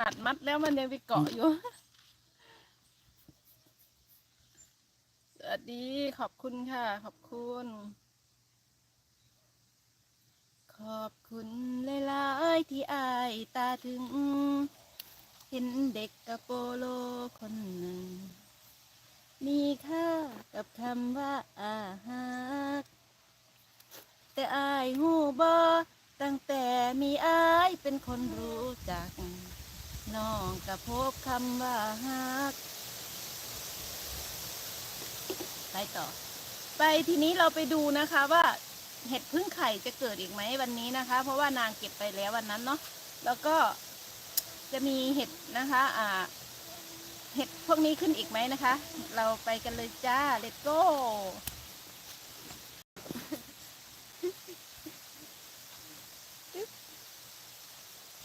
นาดมัดแล้วมันยังไปเกาะอยู่ สวัสดีขอบคุณค่ะ ขอบคุณ ขอบคุณหลายๆที่อายตาถึง เห็นเด็กกระโปโลคนหนึ่ง มีค่ากับคำว่าอาหักแต่อายหูบอตั้งแต่มีอายเป็นคนรู้จัก น้องกับพบคำว่าฮักไปต่อ ไปทีนี้เราไปดูนะคะว่าเห็ดพึ่งไข่จะเกิดอีกไหมวันนี้นะคะ เพราะว่านางเก็บไปแล้ววันนั้นเนาะแล้วก็จะมีเห็ดนะคะ อ่า เห็ดพวกนี้ขึ้นอีกไหมนะคะ เราไปกันเลยจ้าเลตโก้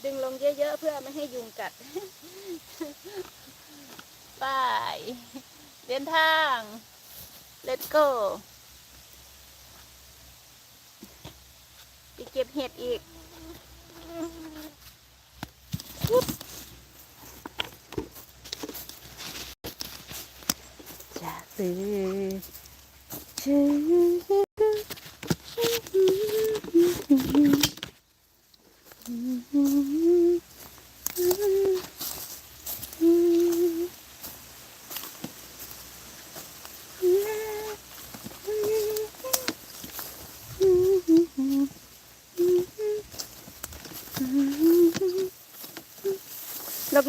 ดึงลงเยอะๆเพื่อไม่ให้ยุงกัดไปเดินทาง let's go ไปเก็บเห็ดอีกจะซื้อชื่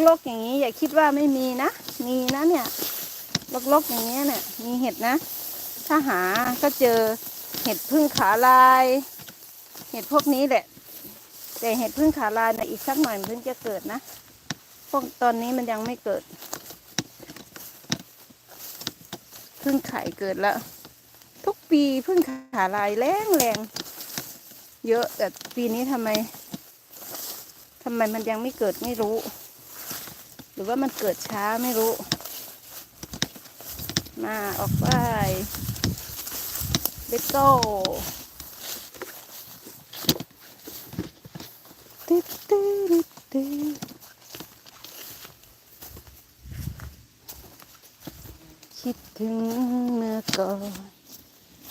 ลกๆอย่างนี้ อย่าคิดว่าไม่มีนะ มีนะเนี่ยลกๆอย่างเงี้เนี่ย มีเห็ดนะ ถ้าหาก็เจอเห็ดพึ่งขาลาย เห็ดพวกนี้แหละ แต่เห็ดพึ่งขาลายนะอีกสักหน่อยมันถึงจะเกิดนะ พวกตอนนี้มันยังไม่เกิด พึ่งไข่เกิดแล้ว ทุกปีพึ่งขาลายแรงแรงเยอะแต่ปีนี้ทำไมทำไมมันยังไม่เกิดไม่รู้ หรือว่ามันเกิดช้าไม่รู้ มาออกไปเลตโก้ตึ๊ดตึ๊ดตึ๊ดคิดถึงเมื่อก่อน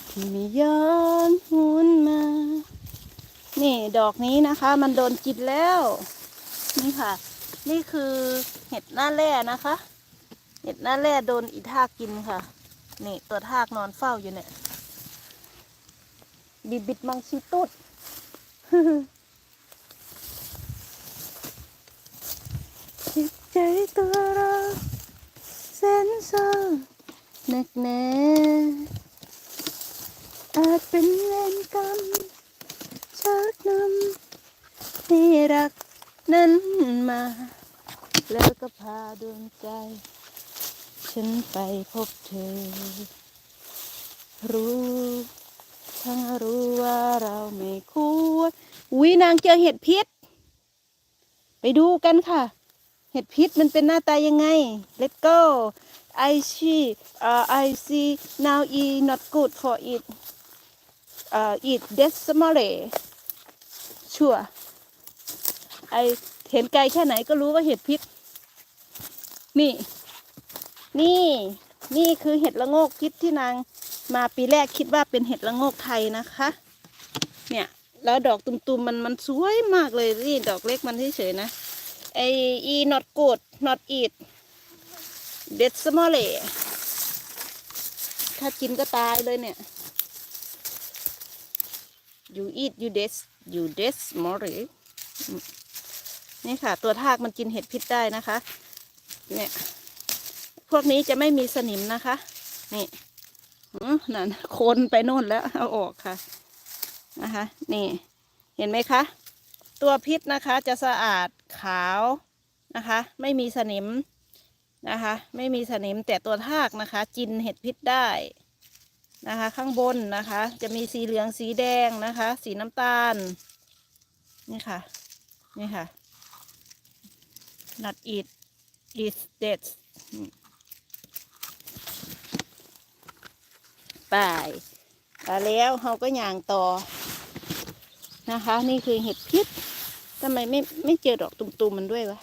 ที่ไม่ย้อนหวนมา นี่ดอกนี้นะคะ มันโดนกินแล้ว นี่ค่ะ นี่คือเห็ดหน้าแร่นะคะ เห็ดหน้าแร่โดนอีทากกินค่ะ นี่ตัวทากนอนเฝ้าอยู่เนี่ยบิดบิดมังชีตุดจิตใจตัวเราเส้นเศร้าหนักแน่อาจเป็นเวรกรรมชักนำให้รัก นั้นมา แล้วก็พาดวงใจ ฉันไปพบเธอ รู้ทั้งรู้ว่าเราไม่ควรอุ้ยนางเจอเห็ดพิษ ไปดูกันค่ะ เห็ดพิษมันเป็นหน้าตายังไง let's go I see uh, I see now e not good for it uh, eat decimally sure ไอเห็นไกลแค่ไหนก็รู้ว่าเห็ดพิษ นี่ นี่ นี่คือเห็ดละโงกพิษที่นางมาปีแรกคิดว่าเป็นเห็ดละโงกไทยนะคะ เนี่ย แล้วดอกตุ่มๆมันมันสวยมากเลยนี่ดอกเล็กมันเฉยๆนะไอ e not good not eat dead small ถ้ากินก็ตายเลยเนี่ย you eat you dead you dead small นี่ค่ะ ตัวทากมันกินเห็ดพิษได้นะคะ เนี่ย พวกนี้จะไม่มีสนิมนะคะ นี่อนั่นคนไปโน่นแล้วเอาออกค่ะนะคะ นี่ เห็นไหมคะ ตัวพิษนะคะจะสะอาดขาวนะคะ ไม่มีสนิมนะคะ ไม่มีสนิมแต่ตัวทากนะคะ กินเห็ดพิษได้นะคะ ข้างบนนะคะ จะมีสีเหลืองสีแดงนะคะ สีน้ำตาล นี่ค่ะ นี่ค่ะ not eat is dead ไปไปแล้วเราก็ย่างต่อนะคะ นี่คือเห็ดพิษทำไมไม่ไม่เจอดอกตุ่มๆมันด้วยวะ